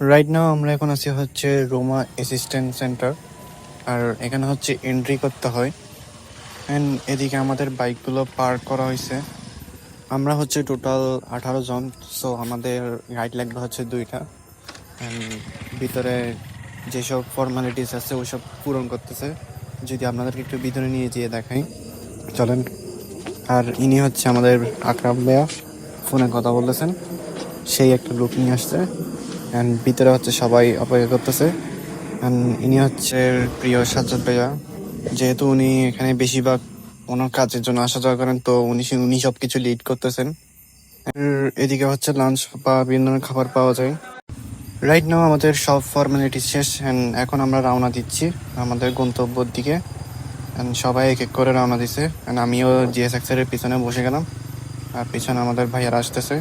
Right now আমরা এখন আছি হচ্ছে রোমা অ্যাসিস্ট্যান্ট সেন্টার আর এখানে হচ্ছে এন্ট্রি করতে হয়। অ্যান্ড এদিকে আমাদের বাইকগুলো পার্ক করা হয়েছে। আমরা হচ্ছে টোটাল আঠারো জন সো আমাদের গাইড লাগবে হচ্ছে দুইটা। ভিতরে যেসব ফর্মালিটিস আছে, ওইসব পূরণ করতেছে। যদি আপনাদেরকে একটু ভিতরে নিয়ে যেয়ে দেখাই, চলেন। আর ইনি হচ্ছে আমাদের আকরাম ভাইয়া, ফোনে কথা বলেছেন সেই একটা লুক নিয়ে আসছে। অ্যান্ড ভিতরে হচ্ছে সবাই অপেক্ষা করতেছে। অ্যান্ড ইনি হচ্ছে প্রিয় সাজ্জাদ ভাইয়া। যেহেতু উনি এখানে বেশিরভাগ ওনার কাজের জন্য আসা যাওয়া করেন, তো উনি উনি সব কিছু লিড করতেছেন এদিকে হচ্ছে লাঞ্চ বা বিভিন্ন ধরনের খাবার পাওয়া যায়। রাইট নাও আমাদের সব ফর্মালিটি শেষ অ্যান্ড এখন আমরা রওনা দিচ্ছি আমাদের গন্তব্যর দিকে। অ্যান্ড সবাই এক এক করে রওনা দিছে। অ্যান্ড আমিও জিএসএক্স এর পিছনে বসে গেলাম। আর পিছনে আমাদের ভাইয়ারা আসতেছে।